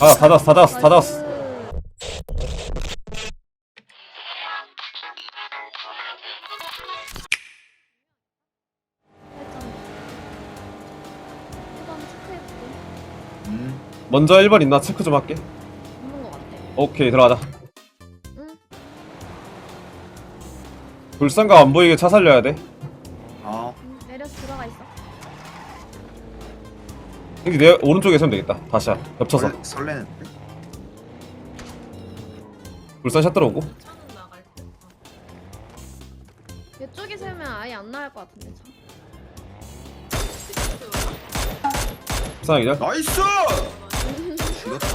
아, 다 잡았어, 다 잡았어, 다 잡았어. 음. 먼저 1번 있나 체크 좀 할게. 없는 것 같아. 오케이, 들어가자. 응. 불상가 안 보이게 차 살려야 돼. 아. 응. 내려서 들어가 있어. 여기 내 오른쪽에 서면 되겠다. 다시야. 겹쳐서. 설레, 설레는데. 불산 샷 들어오고. 차는 나갈 때. 이쪽에 세우면 아예 안 나갈 것 같은데 차. 불산 기절. 나이스! 죽였다.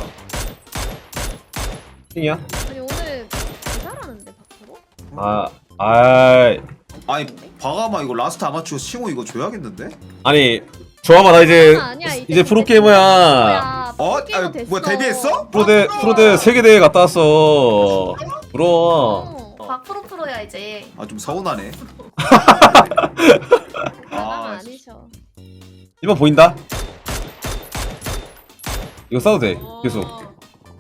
킹이야. 아니 오늘 개 잘하는데 밖으로? 아, 아이. 아니 바가마 이거 라스트 아마추어 칭호 이거 줘야겠는데? 아니, 좋아마 나 이제 아, 아니야, 이제 프로 게이머야. 어? 됐어. 뭐야 데뷔했어? 프로대 프로대 세계 대회 갔다 왔어. 부러워. 어. 박 프로 프로야 이제. 아 좀 서운하네. 나가면 아, 아니셔. 1번 보인다. 이거 써도 돼. 계속. 어.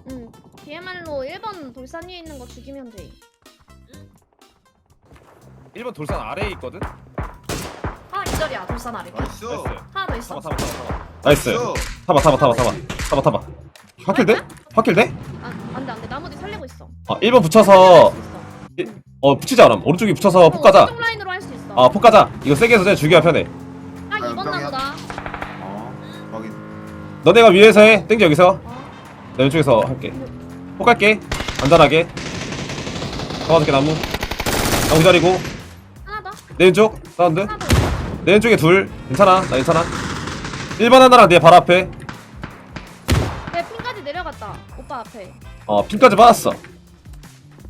응. DMR로 1번 돌산 위에 있는 거 죽이면 돼. 1번 돌산 아래에 있거든. 하나 기절이야 돌산 아래. 나이스. 하 나더 있어. 타봐 타봐 타봐. 나이스. 타봐 타봐 타봐 타봐. 타봐 타봐. 확킬 돼? 확킬 돼? 아, 안 돼, 안 돼. 나무 뒤 살리고 있어. 아 1번 붙여서 어 붙이지 않아. 오른쪽에 붙여서 폭 가자. 오른쪽 라인으로 할 수 있어. 아 폭 가자. 이거 세게 해서 그냥 죽여야 편해. 딱 아, 2번 병이야. 나무다. 어. 확인. 너네가 위에서 해. 땡겨 여기서. 어. 내 왼쪽에서 할게. 폭 갈게. 안전하게. 잡아줄게 나무. 나무 기다리고. 하나 더. 내 왼쪽 사운드. 하나 더. 내 왼쪽에 둘. 괜찮아. 나 괜찮아. 1번 하나랑 내 발 앞에. 내 핀까지 내려갔다. 오빠 앞에. 어 핀까지 받았어.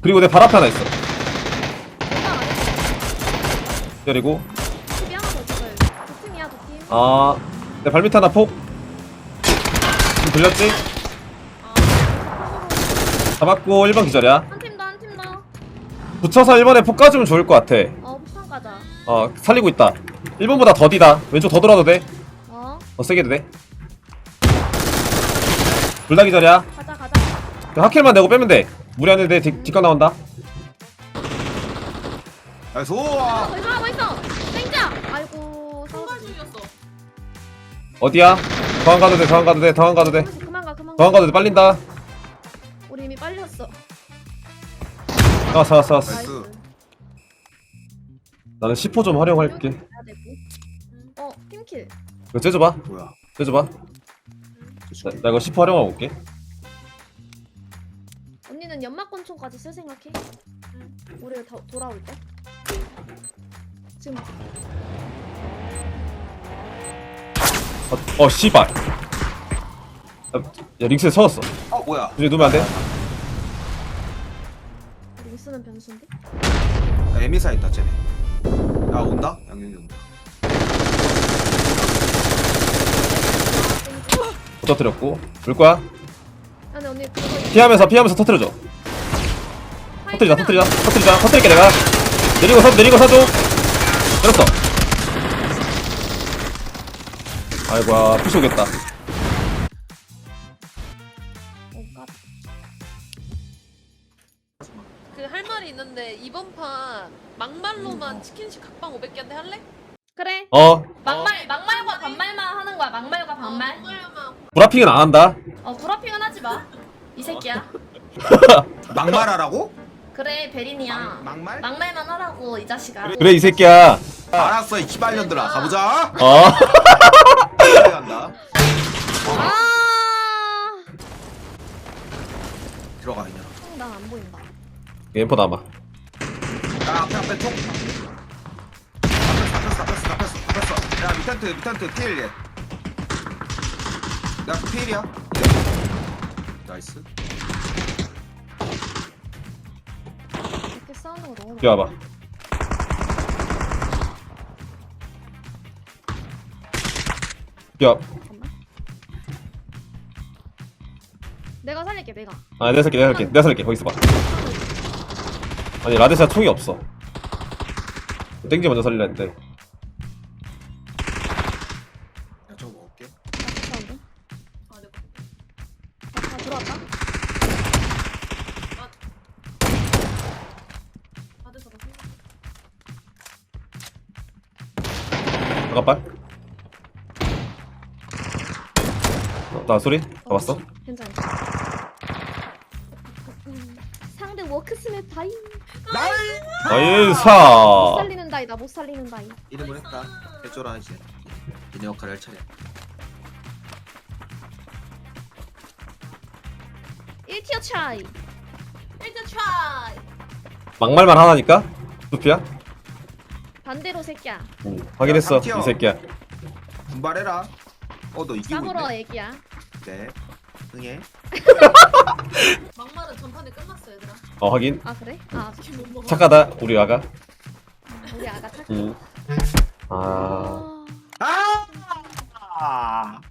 그리고 내 발 앞에 하나 있어. 오빠 안에 기다리고. 집이 하나 더 있어요. 두 팀이야, 두 팀. 아, 내 발밑 하나 폭. 좀 들렸지? 잡았고 1번 기절이야. 한 팀 더, 한 팀 더. 붙여서 1번에 폭 까주면 좋을 것 같아. 어, 부산 가자. 어, 살리고 있다. 1번보다 더디다. 왼쪽 더 돌아도 돼. 어, 더 세게 해도 돼. 둘 다 기절이야. 가자, 가자. 그 하킬만 내고 빼면 돼. 무리 안 해도 돼. 뒷- 뒷각 나온다. 나이스. 어, 우와. 하고 있어. 땡자. 아이고, 싸우지. 죽였어. 어디야? 더안 가도 돼. 더안 가도 돼. 더안 가도 돼. 그만 가, 그만 가. 더안 가도 돼. 빨린다. 우리 이미 빨렸어. 왔어, 왔어, 왔어. 나이스. 나는 10호 좀 활용할게. 되고. 어, 팀킬. 이거 째줘봐. 뭐야? 째줘봐. 나, 나 이거 10호 활용하고 올게. 언니는 연막권총까지 쓸 생각해? 우리가 다 돌아올 때? 지금 어, 어 씨발. 야, 야 링스에 서웠어. 어 뭐야? 이제 누면 안 돼? 우리 쓰는 변수인데? 야, 에미사 있다 쟤네. 야 온다? 양념이 온다. 못 터뜨렸고. 볼 거야? 아니 언니 그거 피하면서 피하면서 터뜨려줘. 터뜨리자 터뜨리자 터뜨리자 터뜨릴게 내가. 내리고 서 내리고 서줘. 때렸어. 아이고야 푸시 오겠다. 어, 까그할 말이 있는데 이번 판 막말로만 치킨식 각방 500개인데 할래? 그래 어 막말 막말과 반말만 하는 거야 막말과 반말 막말만. 브라핑은 안 한다. 어 브라핑은 하지 마 이 새끼야 막말하라고? 그래 베린이야 막말? 막말 만 하라고 이 자식아 그래 이 새끼야. 알았어 이 기발년들아 가보자. 어. 빨리 간다. 아 들어가 그냥. 난안 보인다 엠퍼 남아. 야 앞에 앞에 통. 잡혔어 잡혔어 잡혔어 잡혔어. 야 미탄트 미탄트 필 얘. 야그 필이야. 나이스. 이렇게 싸우는 거 너무. 야, 잠깐만 내가 살릴게 내가 아 내가 살게 내가 살게 내가 살게 거기서 봐. 아니 라데샤 총이 없어. 땡지 먼저 살리려 했는데. 잠깐만 어, 나 소리 잡았어 괜찮아. 음, 상대 워크스맵 다이. 못 나이사 살리는 다이다. 못 살리는 다이. 이름을 했다 해줘라 이제 니네 역할을 할 차례 1티어 차이. 일단 트라이. 막말만 하나니까 두피야 반대로 새끼야. 응, 확인했어 삼티어. 이 새끼야 분발해라 어 너 이기고 싸물어 있네 애기야. 네 응해 막말은 전판에 끝났어 얘들아. 어 확인 아 그래? 아 지금 못 먹어. 착하다 우리 아가 우리 아가 착해. 응. 아 아, 아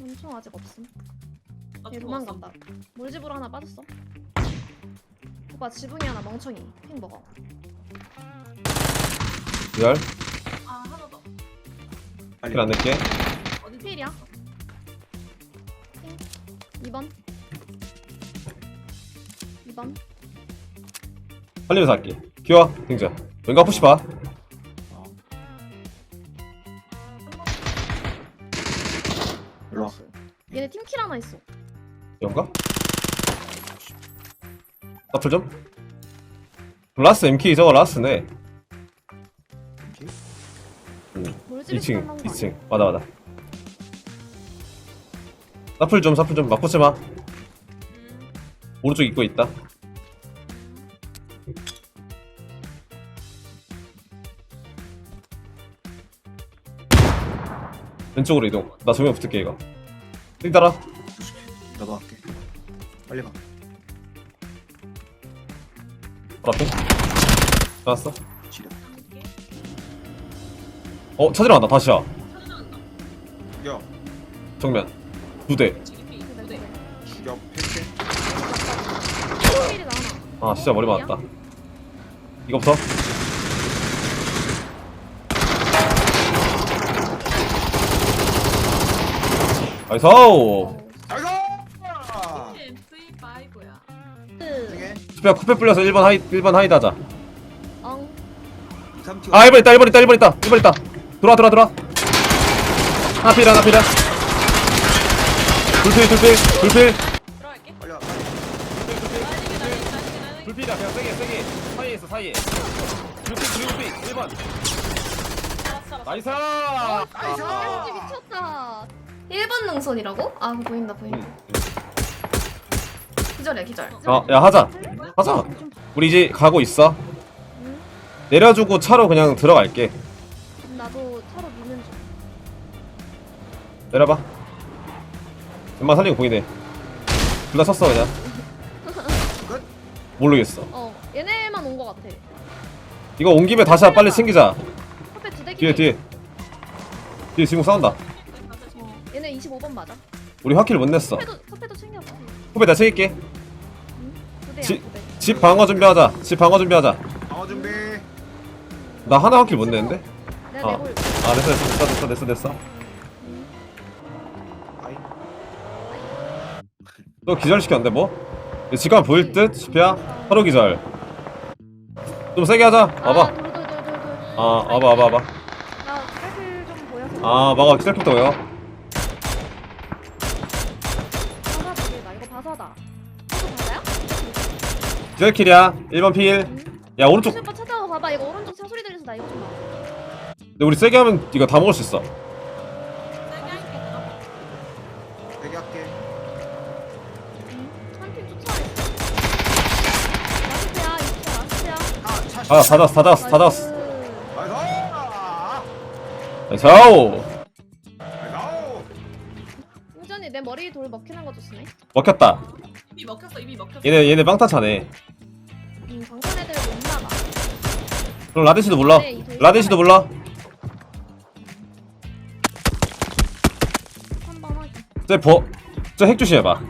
엄청 아직 없음. 나 얘. 도망간다. 물집으로 하나 빠졌어. 오빠 지붕이 하나 멍청이. 핑 먹어. 열 아 하나 더. 빨리 킬안 낼게 어디 필이야. 2번. 2번. 살리면서 할게 기와 등자 왼각 푸시 봐 어. 일로 와 얘네 팀킬 하나 있어. 연가? 나풀 좀? 라스 MK 저거 라스네. 물집에서 2층 살라는 거 아니야? 2층 맞아 맞아. 나풀 좀 사풀 좀 막붙지 마. 음. 오른쪽 입고 있다. 왼쪽으로 이동. 나 정면 붙을게 이거. 띵 따라. 너도 할게 빨리 가 앞에 나왔어 지려. 어 찾으러 간다 다시야. 죽여 정면 두대. 죽여. 아 진짜 머리 맞았다 이거부터 나이스 어, 스페어 쿠페 불려서 1번 하이 1번 하이드 하자 엉. 2, 3 튀어 아 1번 있다 1번 있다 1번 있다 1번 있다 들어와 들어와 들어와 하나 필 하나 필 불필 불필 불필 들어갈게. 빨리 와. 불필이야 그냥 세게 세게 사이에 있어 사이에 불필 불필 1번 알았어 알았어. 나이스 나이스 아, 미쳤다. 1번 능선이라고? 아, 보인다, 보인다. 기절이야, 기절. 어야 하자 하자 우리 이제 가고 있어 응? 내려주고 차로 그냥 들어갈게 나도 차로 미는 중. 내려봐 엄마 살리고 보이네 둘 다 섰어 그냥 끝? 모르겠어 어, 얘네만 온거 같아. 이거 온 김에 다시 빨리 챙기자 두대 뒤에 뒤에 뒤에 지금 싸운다 어, 얘네 25번 맞아. 우리 화킬 못 냈어 커피도 챙겨봐. 후배 나 챙길게 두 대야, 지-. 집 방어 준비하자 집 방어 준비하자 방어 준비 나 하나 화킬 못 내가. 내고 올게. 아 됐어 됐어 됐어 됐어 됐어 됐어 아이 너 기절시켰는데 뭐? 지금 보일 듯? 지피야? 하루 기절 좀 세게 하자 아, 와봐. 아 와봐 와봐 와봐 나 사실 좀 보여서. 아 막아 기절부터 왜요? 기절킬이야 1번 필야 오른쪽 오빠 찾아와 봐봐. 이거 오른쪽 차 소리 들려서 나 이거 좀 봐. 근데 우리 세게 하면 이거 다 먹을 수 있어 세게 할게. 되게 할게 한팀 쫓아와 있어. 라스트야, 이거 라스트야. 아 차 아 다 잡았어 다 잡았어 다 잡았어 나이스 자오 나이스 홍전이 내 머리 돌 먹히는 거 조심해. 먹혔다 이미 먹혔어 이미 먹혔어. 얘네 얘네 빵타 차네 음, 정선 애들 못 나가. 그럼 라데시도 몰라 네, 라데시도 몰라 3번 확인. 쟤버 저핵 조심 해봐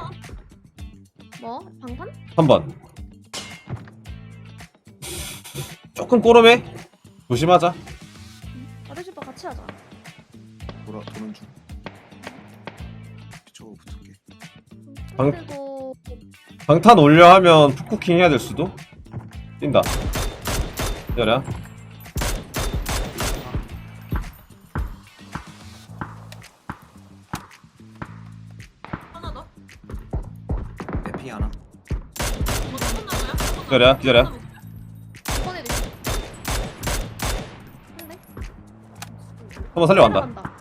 뭐? 방탄? 3번 조금 꼬름해 조심하자 아저씨 오빠 같이 하자. 돌아 도는 중 이쪽으로 붙을게 방- 그리고 방탄 올려 하면 푸쿠킹 해야 될 수도? 뛴다 기다려 하나 더. 대피 하나. 뭐 한번 남아요? 한번 기다려, 남아요? 기다려. 한번. 한대. 한번 살려간다 살아간다.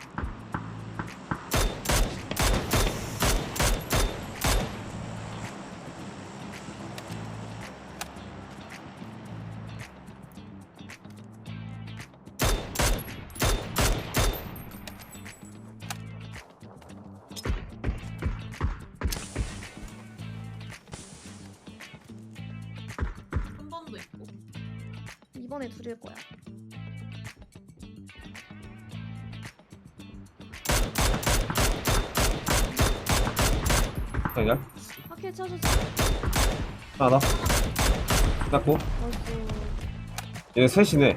이번에 둘일 거야. 기다려 확실히 쳐줬어. 하나 더 닦고. 얘네 셋이네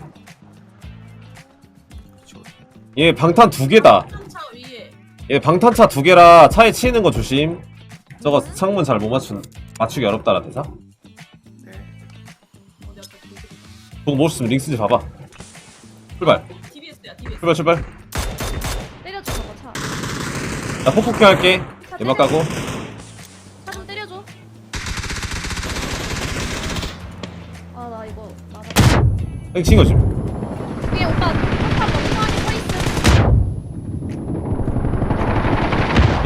저얘 방탄 두 개다 한차 위에. 얘 방탄차 두 개라 차에 치이는 거 조심 저거 창문 잘 못 맞춘 맞추기 어렵다라 대사 그 보고 못 쓰면 링스지 봐봐 출발 TBS야 TBS. 출발 출발 때려줘 봐봐 차. 나 폭폭해 할게 차 연막 때려줘. 까고 차 좀 때려줘. 아 나 이거 맞아. 형 친거지 위에 오빠 포탑 멍청하게 서 있음.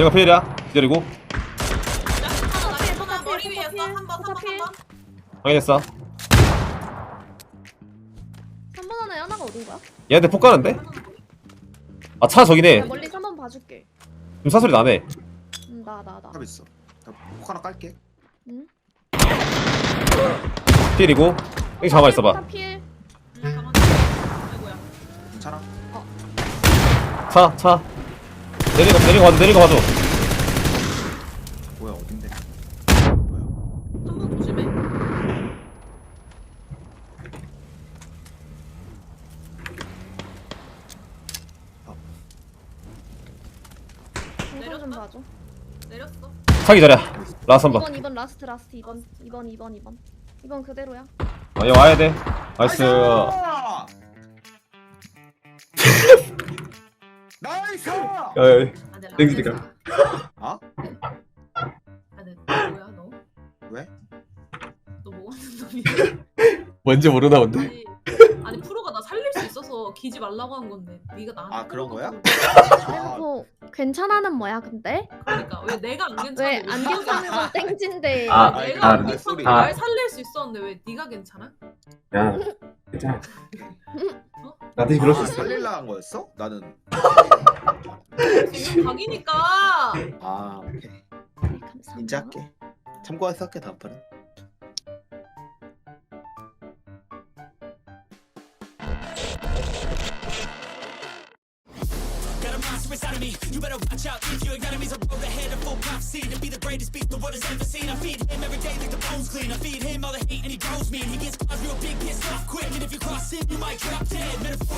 얘가 페일이야 기다리고 하나 남았어. 머리 위에서 포탑 필, 한 번, 한 포탑 번, 필. 한 번. 확인했어 얘한테 폭 가는데? 아 차 저기네 야, 멀리 3번 봐줄게. 좀 사소리 나네 음, 나, 나, 나. 탑 있어. 나폭 하나 깔게. 응? 필이고 여기 가만 있어봐 포탑 필. 음, 가만히 있어. 아이고야. 괜찮아? 차차 내리고 내리고 가줘 내리고 가줘 뭐야 어딘데? 뭐야? 한 번 조심해. 좀 봐줘. 내렸어. 차 기다려 라스 한 번 2번, 2번 라스트, 라스트 2번. 2번, 2번, 2번. 2번 그대로야. 어, 얘 와야 돼 나이스 아! 나이스! 야, 야, 야. 아, 내 땡기니까. 라면사. 아? 아, 내 뭐야 너? 왜? 너 뭐 하는 놈이야? 뭔지 모르나 본데 아니, 아니 프로가 나 살릴 수 있어서 기지 말라고 한 건데 네가 나한테 아, 그런 거야? 그래놓고 괜찮아는 뭐야, 근데? 그러니까 왜 내가 안 괜찮아? 왜 안 괜찮은 건 땡진데. 아, 내가 아, 안 아, 괜찮아. 날 살릴 수 있었는데 왜 네가 괜찮아? 야 괜찮아 어? 나도 아, 살릴라 한 거였어? 나는 지금 각이니까 아 오케이 네, 감사합니다. 인지할게. 참고해서 할게 다음번에. A monster inside of me. You better watch out if your enemy's a road ahead of full prophecy to be the greatest beast the world has ever seen. I feed him every day like the bones clean. I feed him all the hate and he grows me. And he gets cause real big, pissed off quick. And if you cross him, you might drop dead. Metaphor